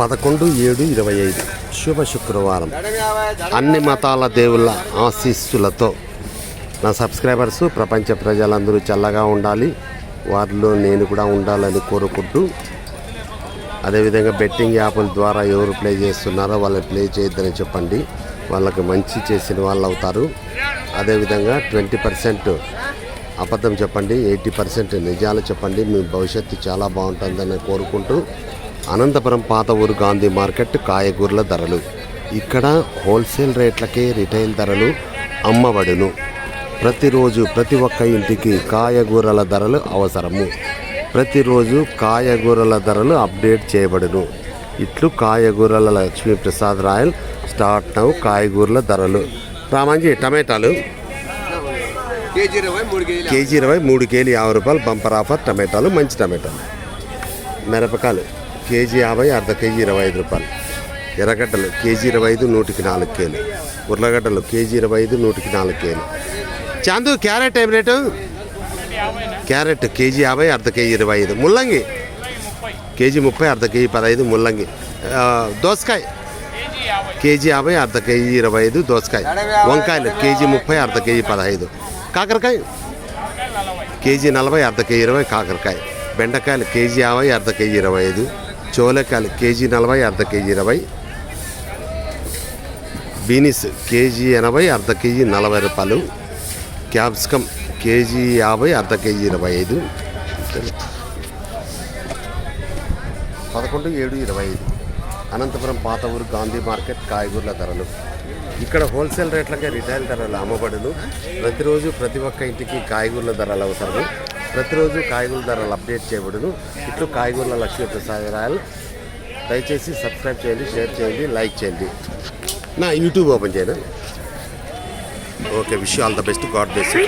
పదకొండు ఏడు ఇరవై ఐదు. శుభ శుక్రవారం. అన్ని మతాల దేవుళ్ళ ఆశీస్సులతో నా సబ్స్క్రైబర్స్ ప్రపంచ ప్రజలందరూ చల్లగా ఉండాలి. వారిలో నేను కూడా ఉండాలని కోరుకుంటూ అదేవిధంగా బెట్టింగ్ యాప్ల ద్వారా ఎవరు ప్లే చేస్తున్నారో వాళ్ళు ప్లే చేయొద్దని చెప్పండి. వాళ్ళకి మంచి చేసిన వాళ్ళు అవుతారు. అదేవిధంగా ట్వంటీ పర్సెంట్ అబద్ధం చెప్పండి ఎయిటీ పర్సెంట్ నిజాలు చెప్పండి. మీ భవిష్యత్తు చాలా బాగుంటుందని కోరుకుంటూ అనంతపురం పాత ఊరు గాంధీ మార్కెట్ కాయగూరల ధరలు. ఇక్కడ హోల్సేల్ రేట్లకే రిటైల్ ధరలు అమ్మబడును. ప్రతిరోజు ప్రతి ఒక్క ఇంటికి కాయగూరల ధరలు అవసరము. ప్రతిరోజు కాయగూరల ధరలు అప్డేట్ చేయబడును. ఇట్లు కాయగూరల Lakshmi Prasad royal start now కాయగూరల ధరలు. రామాంజీ టమాటాలు? కేజీ ఇరవై మూడు కేజీలు కేజీ ఇరవై మూడు కేజీ యాభై రూపాయలు బంపర్ ఆఫర్ టమాటాలు మంచి టమాటాలు. మిరపకాయలు? కేజీ యాభై అర్ధ కేజీ ఇరవై ఐదు రూపాయలు. ఎర్రగడ్డలు కేజీ ఇరవై ఐదు నూటికి నాలుగు కేలు. ఉర్లగడ్డలు కేజీ ఇరవై ఐదు నూటికి నాలుగు కేలు. చాందు క్యారెట్ ఏం రేటు? క్యారెట్ కేజీ యాభై అర్ధ కేజీ ఇరవై ఐదు. ముల్లంగి? కేజీ ముప్పై అర్ధ కేజీ పదహైదు ముల్లంగి. దోసకాయ? కేజీ యాభై అర్ధ కేజీ ఇరవై ఐదు దోసకాయ. వంకాయలు కేజీ ముప్పై అర్ధ కేజీ పదహైదు. కాకరకాయ? కేజీ నలభై అర్ధ కేజీ ఇరవై కాకరకాయ. బెండకాయలు కేజీ యాభై అర్ధ కేజీ ఇరవై ఐదు. చోలకాయలు కేజీ నలభై అర్ధ కేజీ ఇరవై. బీనిస్ కేజీ ఎనభై అర్ధ కేజీ నలభై రూపాయలు. క్యాప్సికమ్ కేజీ యాభై అర్ధ కేజీ ఇరవై ఐదు. పదకొండు ఏడు ఇరవై ఐదు. అనంతపురం పాత ఊరు గాంధీ మార్కెట్ కాయగూరల ధరలు. ఇక్కడ హోల్సేల్ రేట్లకే రిటైల్ ధరలు అమ్మబడును ప్రతిరోజు ప్రతి ఒక్క ఇంటికి కాయగూరల ధరలు అవసరము. ప్రతిరోజు కాయగూరల ధరలు అప్డేట్ చేయబడును. ఇట్లు కాయగూరల లక్ష్మీ ప్రసాద్ రాయల్. దయచేసి సబ్స్క్రైబ్ చేయండి షేర్ చేయండి లైక్ చేయండి. నా యూట్యూబ్ ఓపెన్ చేయను? Okay wish all the best. God best